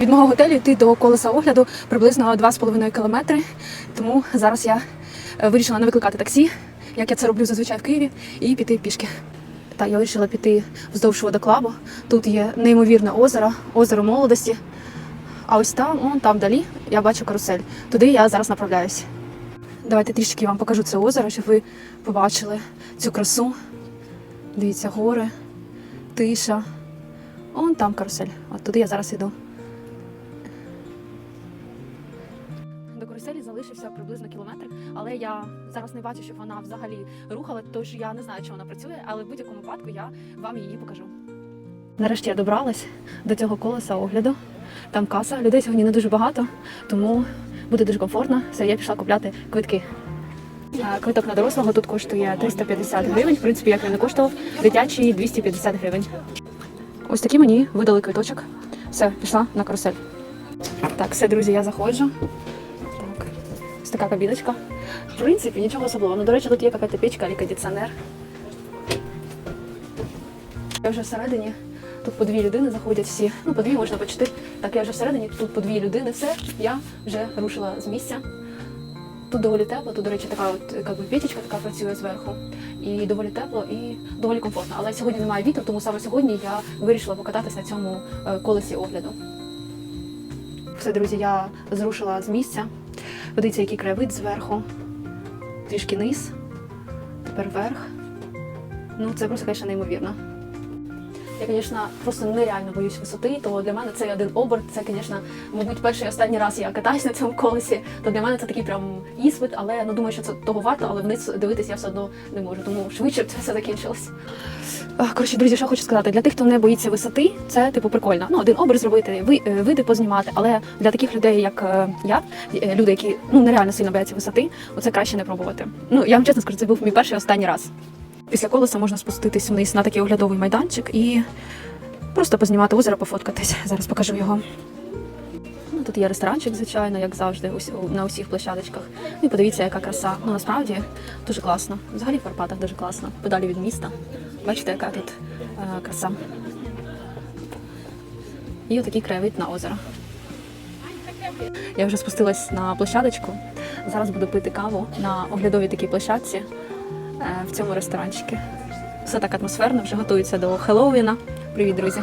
Від мого готелю йти до колеса огляду приблизно 2,5 кілометри. Тому зараз я е, вирішила не викликати таксі, як я це роблю зазвичай в Києві, і піти пішки. Та я вирішила піти вздовж водоклабу. Тут є неймовірне озеро, озеро молодості. А ось там, он там далі, я бачу карусель. Туди я зараз направляюсь. Давайте трішки вам покажу це озеро, щоб ви побачили цю красу. Дивіться, гори, тиша. Он там карусель. От туди я зараз іду. До каруселі залишився приблизно кілометр, але я зараз не бачу, щоб вона взагалі рухала, тож я не знаю, чи вона працює, але в будь-якому випадку я вам її покажу. Нарешті я добралась до цього колеса огляду. Там каса, людей сьогодні не дуже багато, тому буде дуже комфортно. Все, я пішла купляти квитки. Квиток на дорослого тут коштує 350 гривень. В принципі, як він не коштував, дитячий 250 гривень. Ось такі мені видали квиточок. Все, пішла на карусель. Так, все, друзі, я заходжу. Ось така кабіночка. В принципі, нічого особливого. Ну, до речі, тут є якась печка і кондиціонер. Я вже всередині. Тут по дві людини заходять всі. Ну, по дві можна по. Так, я вже всередині, тут по дві людини. Все, я вже рушила з місця. Тут доволі тепло, тут, до речі, така от як би, печечка така працює зверху. І доволі тепло і доволі комфортно. Але сьогодні немає вітру, тому саме сьогодні я вирішила покататися на цьому е, колесі огляду. Все, друзі, я зрушила з місця. Подивіться, який краєвид зверху. Трішки низ, тепер вверх. Ну, це просто, звісно, неймовірно. Я, звісно, просто нереально боюсь висоти, то для мене цей один оберт, це, звісно, мабуть, перший і останній раз я катаюсь на цьому колесі, то для мене це такий прям іспит, але ну думаю, що це того варто, але вниз дивитись я все одно не можу, тому швидше це все закінчилось. Коротше, друзі, що хочу сказати, для тих, хто не боїться висоти, це типу прикольно. Ну, один образ зробити, ви, е, види познімати, але для таких людей, як е, я, е, люди, які ну нереально сильно бояться висоти, оце краще не пробувати. Ну я вам чесно скажу, це був мій перший і останній раз. Після колеса можна спуститись вниз на такий оглядовий майданчик і просто познімати озеро, пофоткатись. Зараз покажу його. Ну, тут є ресторанчик, звичайно, як завжди, на усіх площадочках. Ну і подивіться, яка краса. Ну насправді дуже класно. Взагалі в Карпатах дуже класно. Подалі від міста. Бачите, яка тут е, краса. І отакий краєвид на озеро. Я вже спустилась на площадочку. Зараз буду пити каву на оглядовій такій площадці в цьому ресторанчику. Все так атмосферно, вже готуються до Хеллоуіна. Привіт, друзі!